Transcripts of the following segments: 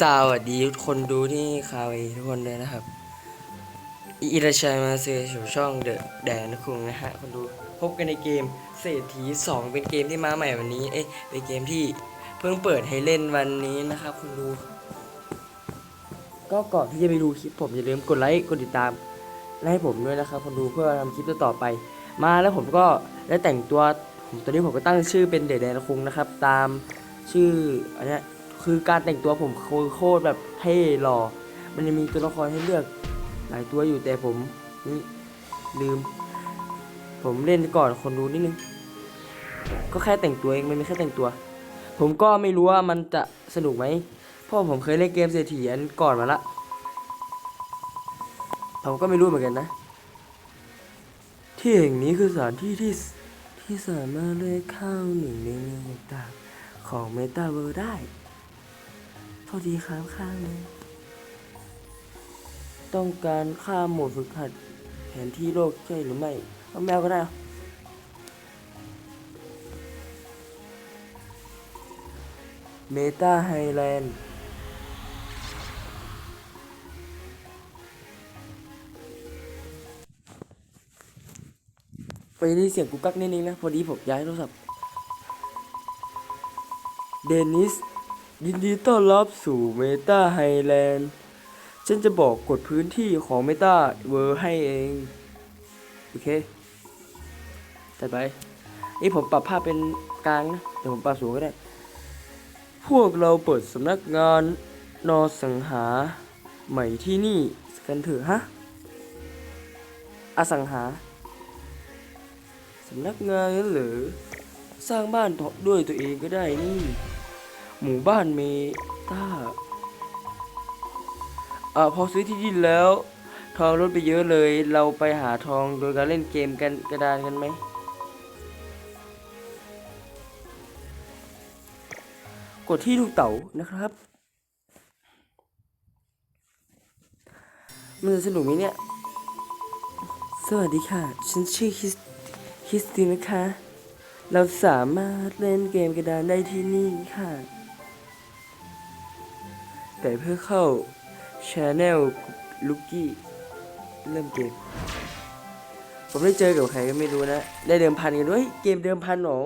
สวัสดีทุกคนดูที่คาเวทุกคนเลยนะครับ อิราชัยมาเซสู่ช่องเดอะแดนคุงนะฮะคนดูพบกันในเกมเศรษฐี 2 เป็นเกมที่มาใหม่วันนี้ เอ๊ะเป็นเกมที่เพิ่งเปิดให้เล่นวันนี้นะครับคนดู ก็ก่อนที่จะไปดูคลิปผมอย่าลืมกดไลค์กดติดตามและให้ผมด้วยนะครับคนดูเพื่อทำคลิปต่อไป มาแล้วผมก็ได้แต่งตัวผมตอนนี้ผมก็ตั้งชื่อเป็นเดอะแดนคุงนะครับ ตามชื่ออันนี้ คือการแต่งตัวผมโคโคตรแบบเท่หล่อ มันจะมีตัวละครให้เลือกหลายตัวอยู่แต่ผมนี่ลืม ผมเล่นก่อนคนดูนิดนึง ก็แค่แต่งตัวเองมันไม่แค่แต่งตัว ผมก็ไม่รู้ว่ามันจะสนุกไหมเพราะผมเคยเล่นเกมเศรษฐีอันก่อนมาละผมก็ไม่รู้เหมือนกันนะ ที่แห่งนี้คือสถานที่ที่ที่สามารถเลือกเข้าหนึ่งในเมืองต่างของเมตาเวิร์ได้ โทษทีครับข้ามเลยต้องการข้ามโหมดฝึกหัดแผนที่โลกใช่หรือไม่เอาแมวก็ได้เอเมตาไฮแลนด์ไปได้เสียงกูกักนิดนึงนะ พอดีผมย้ายโทรศัพท์เดนิส ยินดีต้อนรับสู่เมตาไฮแลนด์ฉันจะบอกกฎพื้นที่ของเมตาเวอร์ให้เอง โอเคจัดไป นี่ผมปรับภาพเป็นกลางนะเดี๋ยวผมปรับสูงก็ได้ พวกเราเปิดสำนักงานนอสังหา ใหม่ที่นี่กันเถอะฮะ อสังหา สำนักงานนั้นหรือ สร้างบ้านด้วยตัวเองก็ได้นี่ หมู่บ้านเมตาอ่าพอซื้อที่ดินแล้ว ทองลดไปเยอะเลย เราไปหาทองโดยการเล่นเกมกันกระดานกันไหมกดที่ลูกเต๋านะครับ มันจะสนุกไหมเนี่ย สวัสดีค่ะ ฉันชื่อคิสคริสตินนะคะ เราสามารถเล่นเกมกระดานได้ที่นี่ค่ะ แต่เพื่อเข้า Channel ลูกี้เริ่มเกม ผมได้เจอกับใครก็ไม่รู้นะ ได้เดิมพันกันด้วยเกมเดิมพันหนอ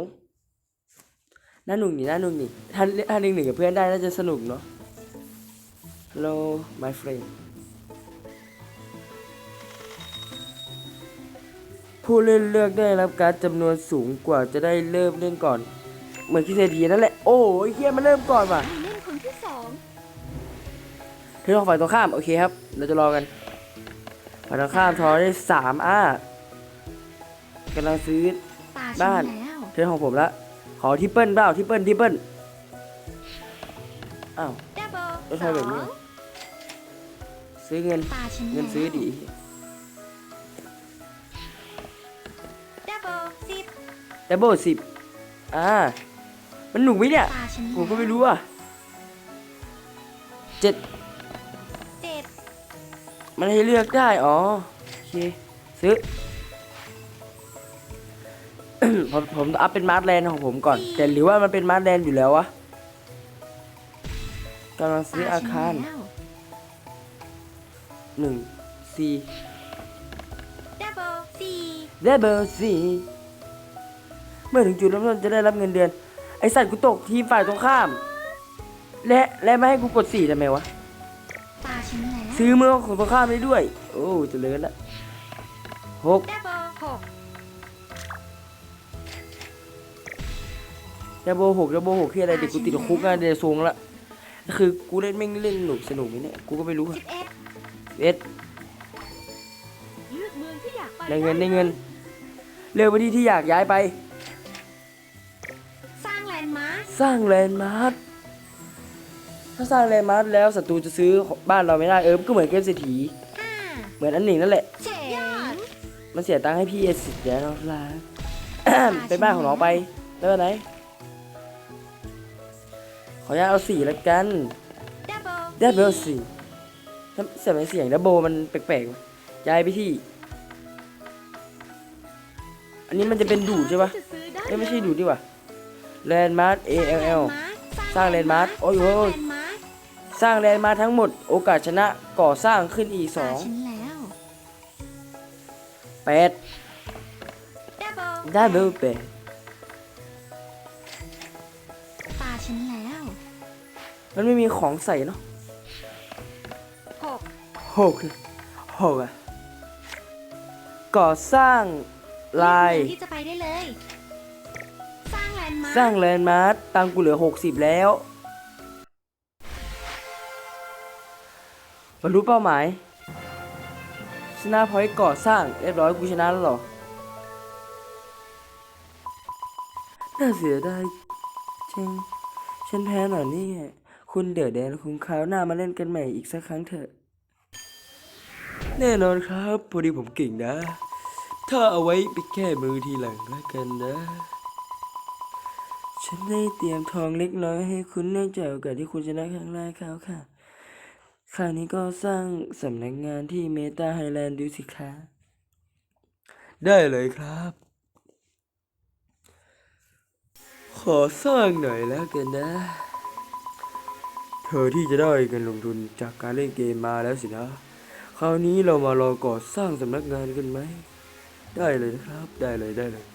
น่าหนุกนี่น่าหนุกนี่ถ้าถ้าหนึ่งหนึ่งกับเพื่อนได้น่าจะสนุกเนาะ Hello my friend ผู้เล่นเลือกได้รับการจำนวนสูงกว่าจะได้เริ่มเล่นก่อน เหมือนคิดเศรษฐีนั่นแหละ โอ้ยเฮียมันเริ่มก่อนว่ะ เธอลองฝ่ายตรงข้าม โอเคครับ เราจะรอกันฝ่ายตรงข้ามทอได้สามอ้ากำลังซื้อ ตาบ้าฉันนแล้วเธอของผมละ ขอทิปเปิลเปล่าทิปเปิลทิปเปิลอ้าว ดับเบิลไม่ใช่แบบนี้สองซื้อเงิน ตาฉันเงินซื้อดี ดับเบิลสิบดับเบิลสิบอ่า มันหนุกไหมเนี่ย ตาฉันผมก็ไม่รู้อะเจ็ดเจ็ด มันให้เลือกได้ อ๋อ โอเค ซื้อ ผมผมอัพเป็นมาร์ทแลนด์ของผมก่อน แต่หรือว่ามันเป็นมาร์ทแลนด์อยู่แล้ววะกำลังซื้ออาคารตฉันแล้วหนึ่งสี่ดับเบิลสี่ได้เบอร์สี่เมื่อถึงจุดเริ่มต้นจะได้รับเงินเดือน ไอสัตว์กูตกทีมฝ่ายตรงข้าม และและไม่ให้กูกดสี่ทำไมวะตาฉันแล้ว ซื้อเมืองของตรงข้ามได้ด้วย โอ้เจริญละหกดับเบิลหกดับเบิลหกดับเบิลหกที่อะไรเด็กกูติดคุกอะเดี๋ยวทรงละคือกูเล่นไม่งเล่นหนุกสนุกไหมเนี่ยกูก็ไม่รู้อะสิบเอ็ดเอ็ดเลือกเมืองที่อยากไปได้เงินได้เงินเลือกไปที่ที่อยากย้ายไป สร้างแลนด์มาร์คสร้างแลนด์มาร์ค ถ้าสร้างแลนด์มาร์คแล้วศัตรูจะซื้อบ้านเราไม่ได้เออก็เหมือนเกมเศรษฐีห้าเหมือนอันหนึ่งนั่นแหละ เจ๋งมันเสียตังค์ให้พี่เอสิเดี๋ยวน้องลาเป็นบ้านของน้องไปได้ไหมขออนุญาตเอาสี่ละกันดับเบิลได้เบอร์สี่ถ้าเสียงเสียงดับโบมันแปลกๆย้ายไปที่ อันนี้มันจะเป็นดูดใช่ปะจะซื้อได้เอ้ยไม่ใช่ดูดดีกว่าแลนด์มาร์ A L L สสร้าร้างงแลแลนนด์ด์มามาร์ร์คคโอ้ยโอ้ย สร้างแลนด์มาร์คสร้างแลนด์มาร์คทั้งหมด โอกาสชนะก่อสร้างขึ้นอีกสตาองฉันแล้วแปด double ได้เบลแปดตาฉันแล้วมันไม่มีของใส่เนาะหกหกหกอะก่อสร้างลายเลือกเมืองที่จะไปได้เลย สร้างแลนด์มาร์คสร้างแลนด์มาร์คตังกูเหลือหกสิบแล้ว บรรลุเป้าหมาย ชนะพอยก่อสร้างเรียบร้อยกูชนะแล้วหรอ น่าเสียดายจังฉันแพ้หน่อยนี่ คุณเดือดแดนคุณคราวหน้ามาเล่นกันใหม่อีกสักครั้งเถอะ แน่นอนครับพอดีผมเก่งนะ ถ้าเอาไว้ไปแก้มือทีหลังแล้วกันนะฉันได้เตรียมทองเล็กน้อยให้คุณเนื่องจากโอกาสที่คุณชนะครั้งแรกเขาค่ะ คราวนี้ก็สร้างสำนักงานที่เมตาไฮแลนด์ดูสิคะ ได้เลยครับ ขอสร้างหน่อยแล้วกันนะ เธอที่จะได้เงินลงทุนจากการเล่นเกมมาแล้วสินะ คราวนี้เรามาลองก่อสร้างสำนักงานกันไหม ได้เลยนะครับ ได้เลยได้เลย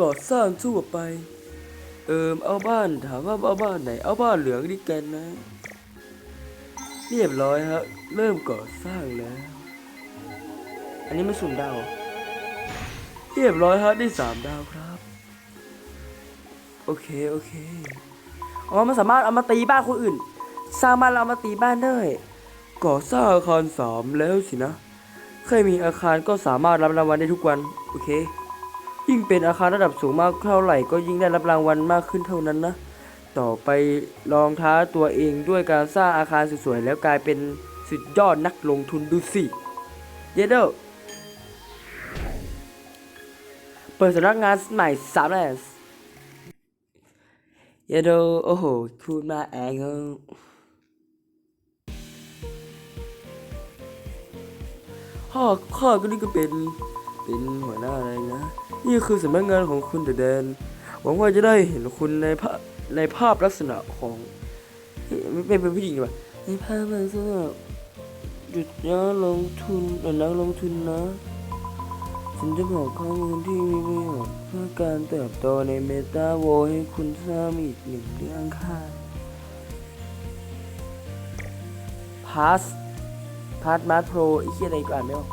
ก่อสร้างทั่วไปเอิมเอาบ้านถามว่าเอาบ้านไหน เอาบ้านเหลืองดีกันนะ เรียบร้อยฮะเริ่มก่อสร้างแล้ว อันนี้ไม่สุ่มดาวเรียบร้อยฮะได้สามดาวครับ โอเคโอเคอ๋อมันสามารถเอามาตีบ้านคนอื่น สร้างบ้านเราเอามาตีบ้านได้ก่อสร้างอาคารสามแล้วสินะเคยมีอาคารก็สามารถรับรางวัลได้ทุกวันโอเค ยิ่งเป็นอาคารระดับสูงมากเท่าไหร่ ก็ยิ่งได้รับรางวัลมากขึ้นเท่านั้นนะ ต่อไปลองท้าตัวเองด้วยการสร้างอาคารสวยๆแล้วกลายเป็นสุดยอดนักลงทุนดูสิเยเดอร์เปิดสำนักงานใหม่สามแลนสเยเดอร์โอ้โหพูดมาแองเออข้าข้าก็นี่ก็เป็นเป็นหัวหน้าอะไรนะ นี่คือสำนักงานของคุณเดอะแดนหวังว่าจะได้เห็นคุณในภาพ ในภาพลักษณะของเอ๊ะไม่เป็นเป็นผู้หญิงดีกว่าในภาพลักษณะหยุดยั้งลงทุนเอ่อนักลงทุนนะฉันจะบอกข้อมูลที่มีประโยชน์เพื่อการเติบโตในเมตาโวให้คุณทราบอีกหนึ่งเรื่องค่ะ พาสพาสมาร์ทโปรไอ้เหี้ยอะไรก็อ่านไม่ออก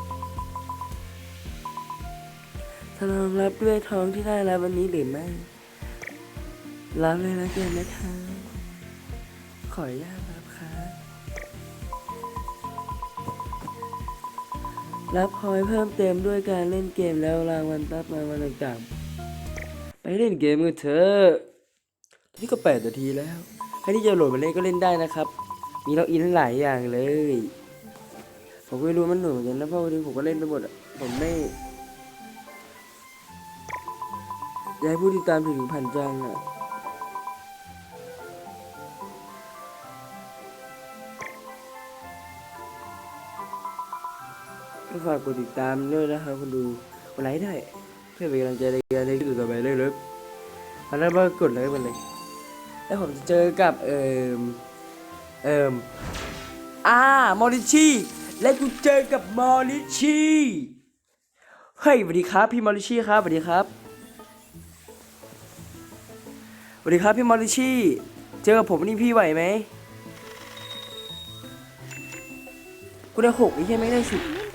ถ้าลองรับด้วยทองที่ได้รับวันนี้หรือไม่ รับเลยแล้วกันนะคะ ขออนุญาตรับค่ะ รับพอยเพิ่มเติมด้วยการเล่นเกมแล้วรางวัลตับรางวัลต่างๆไปเล่นเกมกันเถอะตอนนี้ก็แปดนาทีแล้วใครที่จะโหลดมาเล่นก็เล่นได้นะครับ มีล็อกอินหลายอย่างเลย ผมไม่รู้มันหนูเหมือนกันนะเพราะวันนี้ผมก็เล่นไปหมดผมไม่อยากให้ผู้ติดตามถึงพันจังอะ ก็ฝากกดติดตามด้วยนะครับคนดูกดไลค์ได้ เพื่อเป็นกำลังใจในการเล่นต่อไปเรื่อยๆแล้วก็กดไลค์มันเลย แล้วผมจะเจอกับเอ่มเอ่มอ่ามอริชีและกูเจอกับมอริชีเฮ้ยสวัสดีครับพี่มอริชีครับสวัสดีครับสวัสดีครับพี่มอริชี่เจอกับผมนี่พี่ไหวไหมกูได้หกนี่ใช่ไหมได้สิบ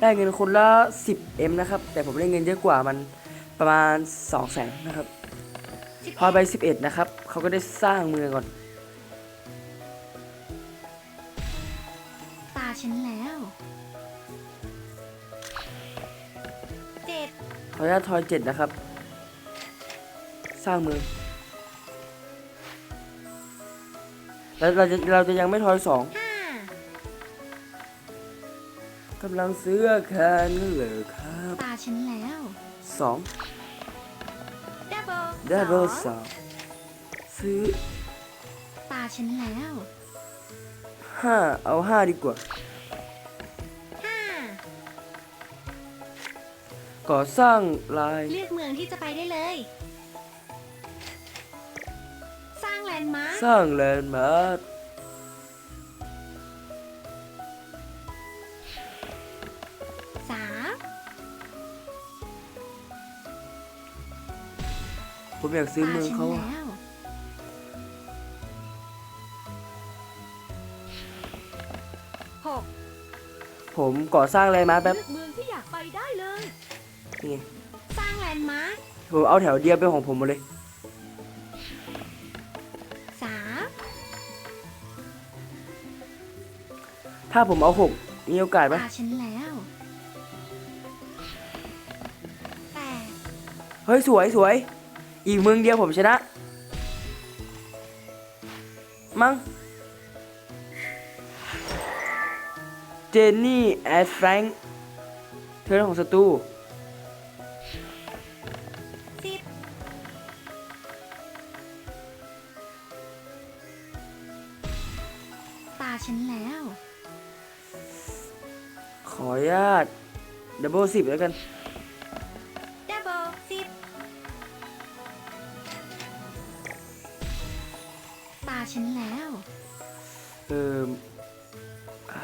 ได้เงินคนละสิบเอ็มนะครับ แต่ผมได้เงินเยอะกว่ามันประมาณสองแสนนะครับ พอไปสิบเอ็ดนะครับ เขาก็ได้สร้างเมืองก่อน ตาฉันแล้วเจ็ดขออนุญาตทอยเจ็ดนะครับ สร้างเมืองแล้วเราจะเราจะยังไม่ทอยสองห้า กำลังซื้ออาคารนั่นเหรอครับตาฉันแล้วสอง double ได้เบอร์สสององซื้อตาฉันแล้วห้าเอาห้าดีกว่าห้าก่อสร้างลาย เลือกเมืองที่จะไปได้เลย สร้างแลนด์มาร์คส ผมอยากซื้อตาเมืองฉันเขาอะแล้วหกผมก่อสร้างแลนด์มาร์คแป๊บเลือกเมืองที่อยากไปได้เลย นี่ไงสร้างแลนด์มาร์คผมเอาแถวเดียวเป็นของผมหมดเลย สามถ้าผมเอาหกมีโอกาสไหมตาฉันแล้วแปดเฮ้ย สวยสวย อีกเมืองเดียวผมชนะ มั้งเจนนี่แอดแฟรงค์เธอของศัตรูสิบตาฉันแล้ว ขออนุญาตดับเบิลสิบแล้วกัน เอออ่า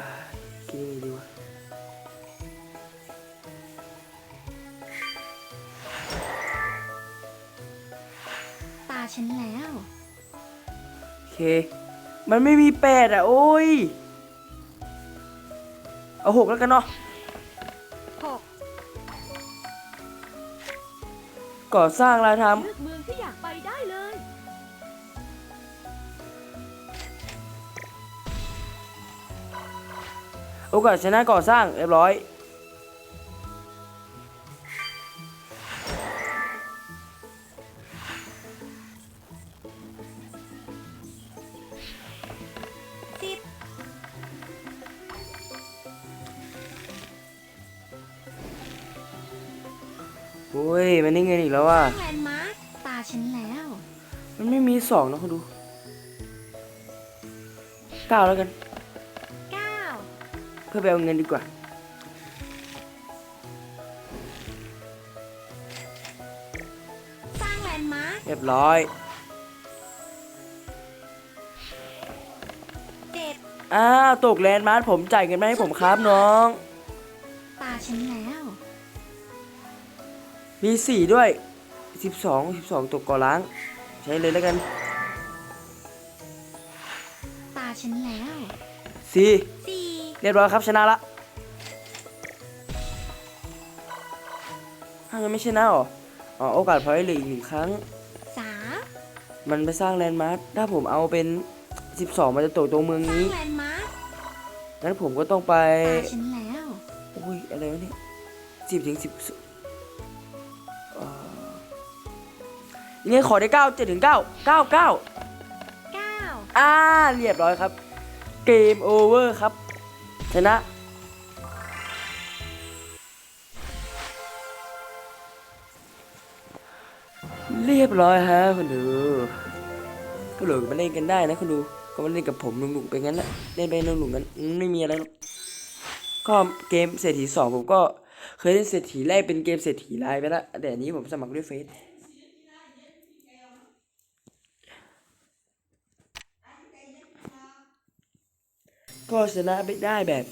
คิดยังไงดีวะตาฉันแล้ว โอเค มันไม่มีแปดอะ โอ้ย เอาหกแล้วกันเนาะหกก่อสร้างรายทเโอกาสชนะก่อสร้างเรียบร้อยสิบโอ้ย มันได้เงินอีกแล้วว่ะสร้างแลนด์มาร์คตาฉันแล้ว มันไม่มีสองนะคุณดูเก้าแล้วกันเก้าเพื่อไปเอาเงินดีกว่า สร้างแลนด์มาร์คเรียบร้อยเจ็ดอ้าวตกแลนด์มาร์คผมจ่ายเงินมาให้ผมครับน้อง ตาฉันแล้ว มีสี่ด้วยสิบสองสิบสองตกก่อล้าง ใช้เลยแล้วกันตาฉันแล้วสี่สี่เรียบร้อยครับชนะละถ้างั้นไม่ชนะหรอ อ๋อโอกาสพอยต์เหลืออีกหนึ่งครั้ง สามมันไปสร้างแลนด์มาร์คถ้าผมเอาเป็น 12 มันจะตกตรงเมืองสร้างนี้ แลนด์มาร์คงั้นผมก็ต้องไป ตาฉันแล้วโอ้ยอะไรวะเนี่ยสิบถึงสิบเนี่ยขอได้เก้าเจ็ดถึงเก้าเก้าเก้าเก้าอ่า เรียบร้อยครับ เกมโอเวอร์ครับ ชนะ เรียบร้อยฮะคุณดูก็เหลือมาเล่นกันได้นะคุณดู ก็มาเล่นกับผมหนุกๆไปงั้นแหละเล่นไปหนุกๆกันไม่มีอะไรหรอกก็เกมเศรษฐีสองผมก็เคยเล่นเศรษฐีแรกเป็นเกมเศรษฐีลายไปแล้วแต่อันนี้ผมสมัครด้วยเฟซ ก็ชนะไปได้แบบ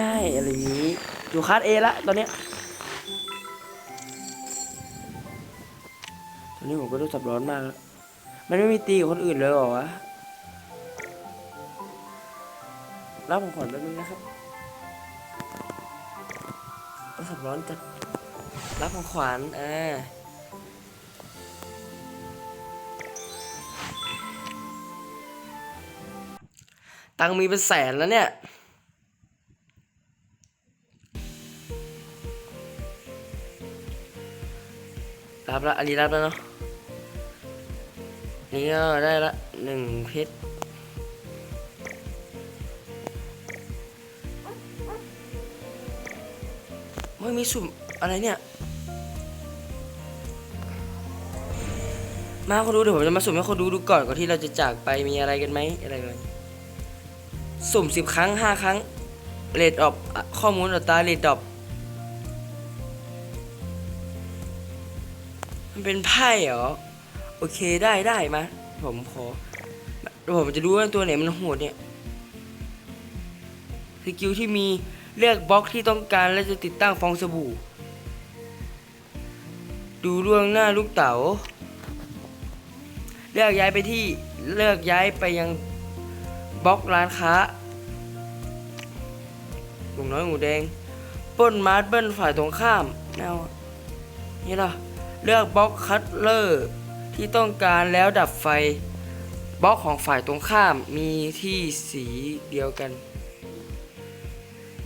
ง่ายๆอะไรอย่างนี้อยู่คัสเอละตอนเนี้ยตอนนี้ผมก็รู้สับร้อนมากแล้วมันไม่มีตีกับคนอื่นเลยหรอวะรับของขวัญแป๊บนึงนะครับรู้สับร้อนจัดรับของขวัญอ่า ตังมีเป็นแสนแล้วเนี่ย รับละอันนี้รับแล้วเนาะนี่ก็ได้ละหนึ่งเพชรไม่มีสุ่มอะไรเนี่ย มาเขาดูเดี๋ยวผมจะมาสุ่มให้เขาดูดูก่อนก่อนที่เราจะจากไปมีอะไรกันไหมอะไรกัน สุ่มสิบครั้งห้าครั้งเรดออฟข้อมูลอัตราเรดออฟมันเป็นไพ่เหรอ โอเคได้ได้มาผมขอผมจะรู้ว่าตัวไหนมันโหดเนี่ยสกิลที่มีเลือกบล็อกที่ต้องการและจะติดตั้งฟองสบู่ ดูล่วงหน้าลูกเต๋า เลือกย้ายไปที่เลือกย้ายไปยัง บล็อกร้านค้าหนุ่มน้อยหมูแดงป้นมาร์เบิลฝ่ายตรงข้ามแมวอะนี่ล่ะเลือกบล็อกคัตเลอร์ที่ต้องการแล้วดับไฟ บล็อกของฝ่ายตรงข้ามมีที่สีเดียวกัน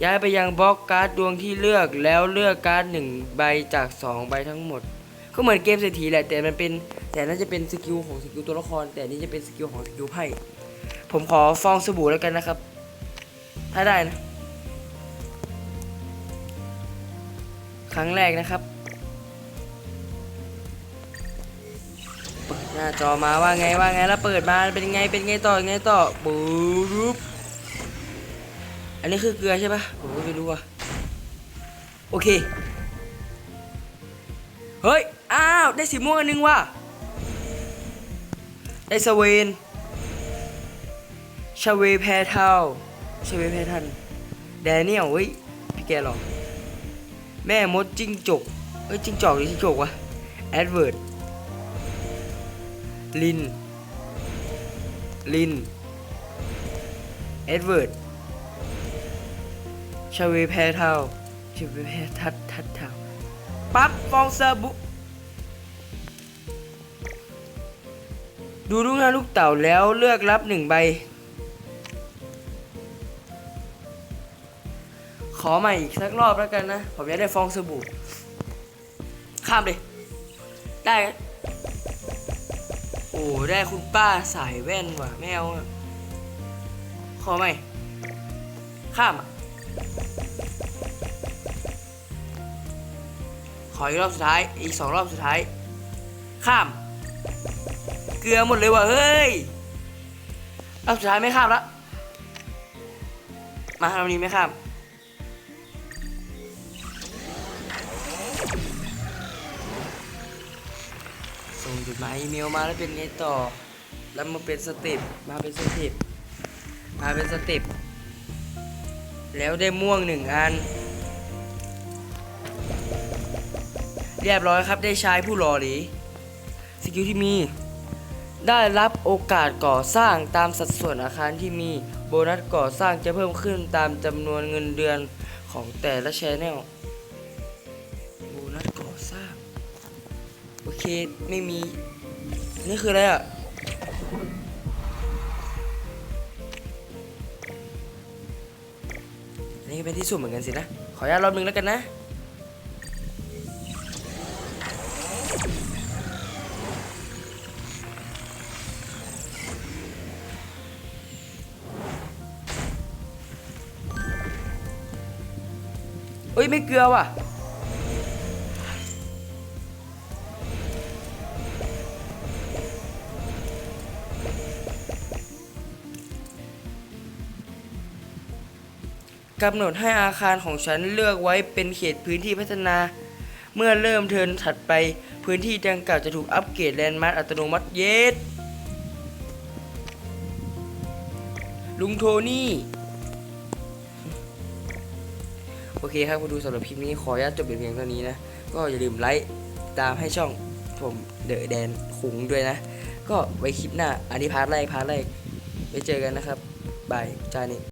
ย้ายไปยังบล็อกการ์ดดวงที่เลือกแล้วเลือกการ์ดหนึ่งใบจากสองใบทั้งหมด ก็เหมือนเกมเศรษฐีแหละแต่มันเป็นแต่น่าจะเป็นสกิลของสกิลตัวละคร แต่นนี่จะเป็นสกิลของสกิลไพ่ ผมขอฟองสบู่แล้วกันนะครับ ถ้าได้นะ ครั้งแรกนะครับ เปิดหน้าจอมาว่าไงว่าไงแล้วเปิดมาเป็นไงเป็นไงต่อไงต่อปุ๊บอันนี้คือเกลือใช่ปะผมก็ไม่รู้อะโอเค เฮ้ย อ้าว ได้สีม่วงอันนึงว่ะ ได้สเวน ชาเวแพรเทาชาเวแพรทันแดเนียลเฮ้ยพี่แกหรอแม่มดจิ้งจกเอ้ยจิ้งจอกหรือจิ้งจกวะแอดเวิร์ดลินลินเอ็ดเวิร์ดชาเวแพรเทาชาเวแพรทัดทัดเทาปั๊บฟองสบู่ดูลูกหน้าลูกเต่าแล้วเลือกรับหนึ่งใบ อใหม่อีกสักรอบแล้วกันนะ ผมอยากได้ฟองสบู่ ข้ามเลยได้ โอ้ ได้คุณป้าสายแว่นว่ะไม่เอาอะขอใหม่ ข้าม ขออีกรอบสุดท้าย อีกสองรอบสุดท้าย ข้าม เกลือหมดเลยว่ะเฮ้ย รอบสุดท้ายไม่ข้ามละมาครอบนี้ไม่ข้าม จดหมายอีเมลมาแล้วเป็นไงต่อ แล้วมาเป็นสเต็ปมาเป็นสเต็ปมาเป็นสเต็ปแล้วได้ม่วงหนึ่งอัน เรียบร้อยครับได้ชายผู้หล่อหลีสกิลที่มี ได้รับโอกาสก่อสร้างตามสัดส่วนอาคารที่มีโบนัสก่อสร้างจะเพิ่มขึ้นตามจำนวนเงินเดือนของแต่ละแชนแนล เคไม่มี นี่คืออะไรอะนนี้ก็เป็นที่สุ่มเหมือนกันสินะ ขออนุญาตรอบนึงแล้วกันนะ เอ้ย ไม่เกลือว่ะ กำหนดให้อาคารของฉันเลือกไว้เป็นเขตพื้นที่พัฒนา เมื่อเริ่มเทินถัดไปพื้นที่ดังกล่าวจะถูกอัปเกรดแลนด์มาร์คอัตโนมัติเยสลุงโทนี่ โอเคครับคุณดูสำหรับคลิปนี้ขออนุญาตจบเพียงเท่านี้นะ ก็อย่าลืมไลค์ตามให้ช่องผมเดอะแดนคุงด้วยนะ ก็ไว้คลิปหน้า อันนี้พาร์ทแรกพาร์ทแรกไว้เจอกันนะครับบายจานี่